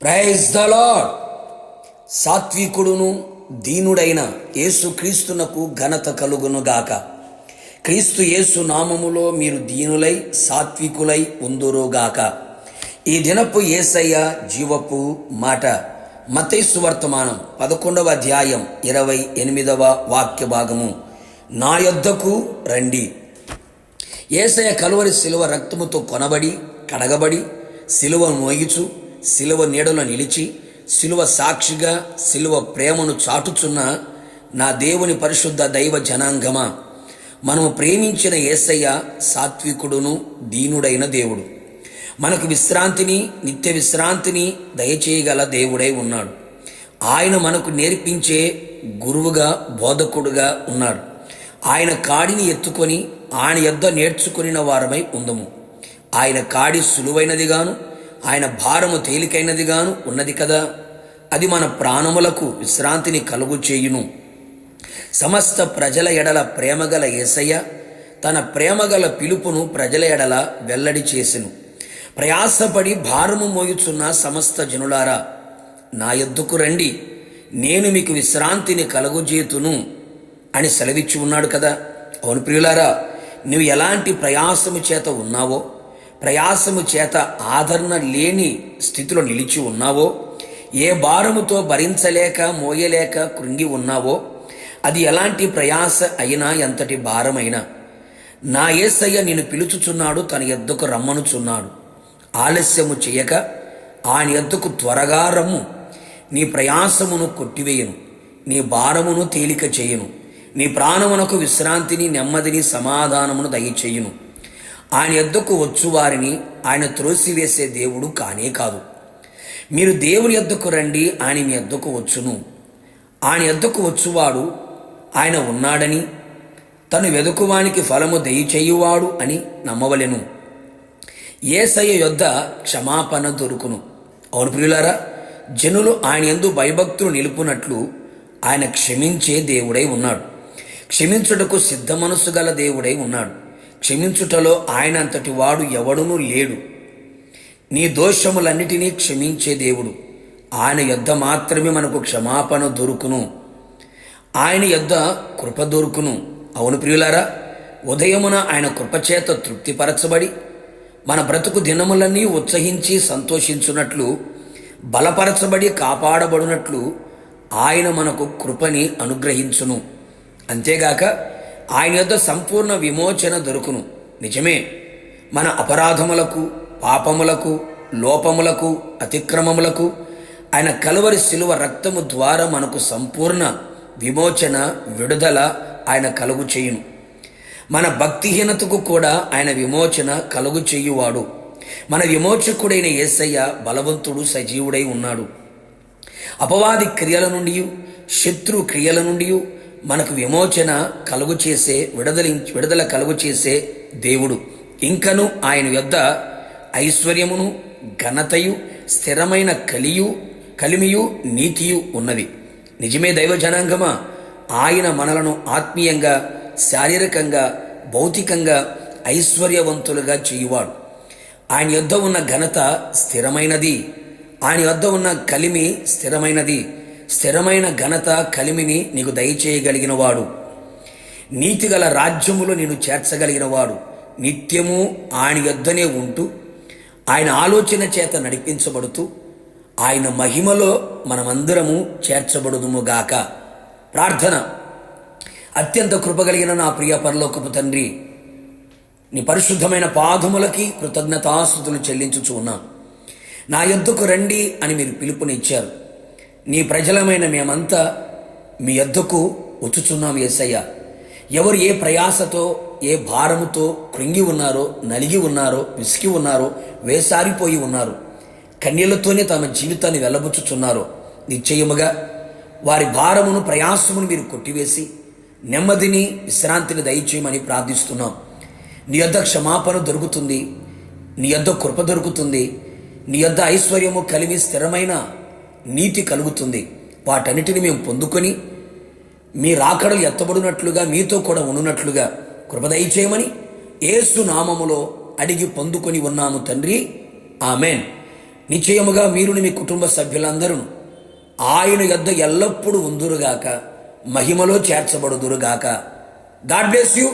Praise the lord సాత్వికుడును దీనుడైన యేసు క్రీస్తునకు ఘనత కలుగును గాక. క్రీస్తు యేసు నామములో మీరు దీనులై సాత్వికులై ఉందురుగాక ఈ దినపు ఏసయ్య జీవపు మాట. మతైసు వర్తమానం పదకొండవ అధ్యాయం ఇరవై ఎనిమిదవ వాక్య భాగము. నా యొద్దకు రండి. ఏసయ కలువరి శిలువ రక్తముతో కొనబడి కడగబడి శిలువ మోయిచు శిలువ నీడలో నిలిచి శిలువ సాక్షిగా శిలువ ప్రేమను చాటుచున్న నా దేవుని పరిశుద్ధ దైవ జనాంగమా? మనము ప్రేమించిన ఏసయ్య సాత్వికుడును దీనుడైన దేవుడు. మనకు విశ్రాంతిని నిత్య విశ్రాంతిని దయచేయగల దేవుడై ఉన్నాడు. ఆయన మనకు నేర్పించే గురువుగా బోధకుడుగా ఉన్నాడు. ఆయన కాడిని ఎత్తుకొని ఆయన యొద్ద నేర్చుకుని వారమై ఉందము. ఆయన కాడి సులువైనదిగాను ఆయన భారము తేలికైనదిగాను ఉన్నది కదా. అది మన ప్రాణములకు విశ్రాంతిని కలుగు చేయును. సమస్త ప్రజల ఎడల ప్రేమగల ఏసయ్య తన ప్రేమగల పిలుపును ప్రజల ఎడల వెల్లడి చేసెను. ప్రయాసపడి భారము మోయుచున్న సమస్త జనులారా నా ఎద్దుకు రండి. నేను మీకు విశ్రాంతిని కలుగుజేతును అని సెలవిచ్చి ఉన్నాడు కదా. అవును ప్రియులారా నువ్వు ఎలాంటి ప్రయాసము చేత ఉన్నావో ప్రయాసము చేత ఆదరణ లేని స్థితిలో నిలిచి ఉన్నావో? ఏ భారముతో భరించలేక మోయలేక కృంగి ఉన్నావో? అది ఎలాంటి ప్రయాస అయినా ఎంతటి భారమైనా. నా ఏసయ్య నిన్ను పిలుచుచున్నాడు తన ఎద్దుకు రమ్మనుచున్నాడు. ఆలస్యము చేయక ఆయన ఎద్దుకు త్వరగా రమ్ము. నీ ప్రయాసమును కొట్టివేయను. నీ భారమును తేలిక చేయను. నీ ప్రాణమునకు విశ్రాంతిని నెమ్మదిని సమాధానమును దయచేయును. ఆయన ఎద్దకు వచ్చు వారిని ఆయన త్రోసివేసే దేవుడు కానే కాదు. మీరు దేవుని ఎద్దకు రండి ఆయన మీ ఎద్దకు వచ్చును. ఆయన ఎద్దకు వచ్చువాడు ఆయన ఉన్నాడని తను వెదుకువానికి ఫలము దయచేయువాడు అని నమ్మవలెను. ఏసయ్య యొద్ద క్షమాపణ దొరుకును. అవును ప్రియులారా జనులు ఆయన ఎందు భయభక్తులు నిలుపునట్లు ఆయన క్షమించే దేవుడై ఉన్నాడు. క్షమించుటకు సిద్ధ మనసు గల దేవుడై ఉన్నాడు. క్షమించుటలో ఆయన అంతటి వాడు ఎవడునూ లేడు. నీ దోషములన్నిటినీ క్షమించే దేవుడు. ఆయన యొద్ద మాత్రమే మనకు క్షమాపణ దొరుకును. ఆయన యొద్ద కృప దొరుకును. అవును ప్రియులారా ఉదయమున ఆయన కృపచేత తృప్తిపరచబడి మన బ్రతుకు దినములన్నీ ఉత్సహించి సంతోషించున్నట్లు బలపరచబడి కాపాడబడినట్లు ఆయన మనకు కృపని అనుగ్రహించును. అంతేగాక ఆయన యొద్ద సంపూర్ణ విమోచన దొరుకును. నిజమే. మన అపరాధములకు పాపములకు లోపములకు అతిక్రమములకు ఆయన కలువరి శిలువ రక్తము ద్వారా మనకు సంపూర్ణ విమోచన విడుదల ఆయన కలుగు చేయును. మన భక్తిహీనతకు కూడా ఆయన విమోచన కలుగు చేయువాడు. మన విమోచకుడైన యేసయ్య బలవంతుడు సజీవుడై ఉన్నాడు. అపవాది క్రియల నుండి శత్రు క్రియల నుండి మనకు విమోచన కలుగు చేసే విడుదల విడుదల కలుగు చేసే దేవుడు. ఇంకను ఆయన యొద్ద ఐశ్వర్యమును ఘనతయు స్థిరమైన కలియు కలిమియు నీతియు ఉన్నవి. నిజమే దైవ జనాంగమా? ఆయన మనలను ఆత్మీయంగా శారీరకంగా భౌతికంగా ఐశ్వర్యవంతులుగా చేయువాడు. ఆయన యొద్ద ఉన్న ఘనత స్థిరమైనది. ఆయన వద్ద ఉన్న కలిమి స్థిరమైనది. స్థిరమైన ఘనత కలిమిని నీకు దయచేయగలిగిన వాడు నీతిగల రాజ్యములో నేను చేర్చగలిగిన వాడు నిత్యము ఆయన యొద్దనే ఉంటూ ఆయన ఆలోచన చేత నడిపించబడుతూ ఆయన మహిమలో మనమందరము చేర్చబడుదుముగాక ప్రార్థన. అత్యంత కృపగలిగిన నా ప్రియ పరలోకపు తండ్రి నీ పరిశుద్ధమైన పాదములకి కృతజ్ఞతాస్థుతులు చెల్లించుచు ఉన్నాను. నా యొద్దకు రండి అని మీరు పిలుపునిచ్చారు. నీ ప్రజలమైన మేమంతా మీ యొద్దకు వచ్చుచున్నాం ఏసయ్య ఎవరు ఏ ప్రయాసతో ఏ భారముతో కృంగి ఉన్నారో నలిగి ఉన్నారో విసిగి ఉన్నారో వేసారిపోయి ఉన్నారు కన్యలతోనే తమ జీవితాన్ని వెళ్ళబుచ్చుచున్నారో నిశ్చయముగా వారి భారమును ప్రయాసమును మీరు కొట్టివేసి నెమ్మదిని విశ్రాంతిని దయచేయమని ప్రార్థిస్తున్నాం. నీ యొద్ద క్షమాపణ దొరుకుతుంది నీ యొద్ద కృప దొరుకుతుంది నీ యొద్ద ఐశ్వర్యము కలిగి స్థిరమైన నీతి కలుగుతుంది. వాటన్నిటిని మేము పొందుకొని మీ రాకడలు ఎత్తబడినట్లుగా మీతో కూడా ఉన్నట్లుగా కృపదయ చేయమని ఏసు నామములో అడిగి పొందుకొని ఉన్నాము తండ్రి. ఆమెన్. నిశ్చయముగా మీరుని మీ కుటుంబ సభ్యులందరూ ఆయన యొద్ద ఎల్లప్పుడూ ఉందురుగాక మహిమలో చేర్చబడుదురుగాక. God bless you.